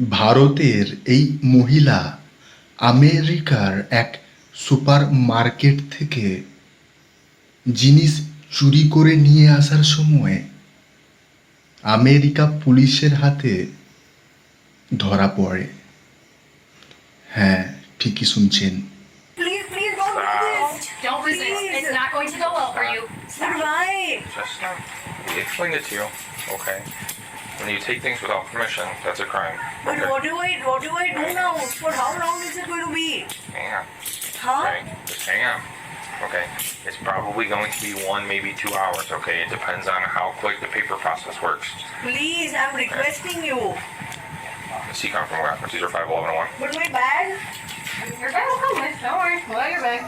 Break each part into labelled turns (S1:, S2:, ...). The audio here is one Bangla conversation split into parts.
S1: ভারতের এই মহিলা আমেরিকার এক সুপার মার্কেট থেকে জিনিস চুরি করে নিয়ে আসার সময় আমেরিকা পুলিশের হাতে ধরা পড়ে হ্যাঁ ঠিকই শুনছেন
S2: Please, please don't
S3: resist. It's not going to go well for you.
S2: But why?
S4: Just we explained it to you, okay? When you take things without permission, that's a crime.
S2: But
S4: Okay.
S2: what do I what do I do now? For how long is it going to be?
S4: Hang on,
S2: Huh?
S4: okay? Just hang on, okay? It's probably going to be one, maybe two hours, okay? It depends on how quick the paper process works.
S2: Please, I'm requesting you.
S4: The CCON from where? Procedure 5101.
S2: But my bag?
S3: Your bag will come with. Don't worry. We'll have your bag.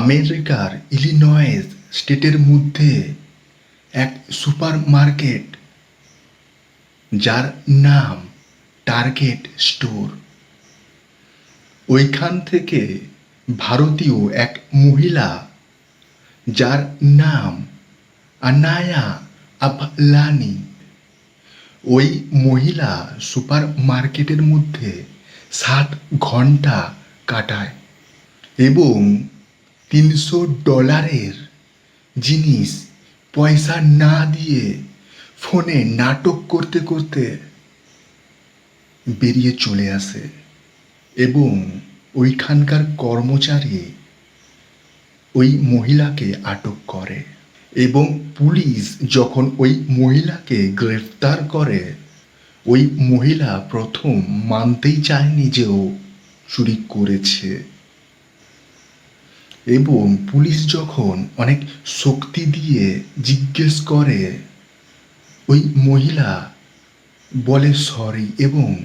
S1: আমেরিকার ইলিনয়েস স্টেটের মধ্যে এক সুপার মার্কেট যার নাম টার্গেট স্টোর। ওইখান থেকে ভারতীয় এক মহিলা, যার নাম আনায়া আবলানি। ওই মহিলা সুপার মার্কেটের মধ্যে সাত ঘণ্টা কাটায় এবং তিনশো ডলারের জিনিস পয়সা না দিয়ে ফোনে নাটক করতে করতে বেরিয়ে চলে আসে এবং ওইখানকার কর্মচারী ওই মহিলাকে আটক করে এবং পুলিশ যখন ওই মহিলাকে গ্রেফতার করে, ওই মহিলা প্রথম মানতেই চায়নি যে ও চুরি করেছে। এবং পুলিশ যখন অনেক শক্তি দিয়ে জিজ্ঞেস করে, ওই মহিলা বলে, সরি, এবং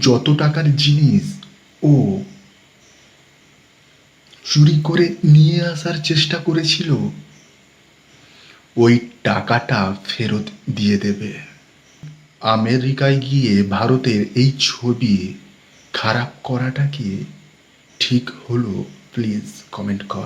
S1: যত টাকার জিনিস ও চুরি করে নিয়ে আসার চেষ্টা করেছিল, ওই টাকাটা ফেরত দিয়ে দেবে। আমেরিকায় গিয়ে ভারতের এই ছবি খারাপ করাটা কি ঠিক হলো প্লিজ কমেন্ট করো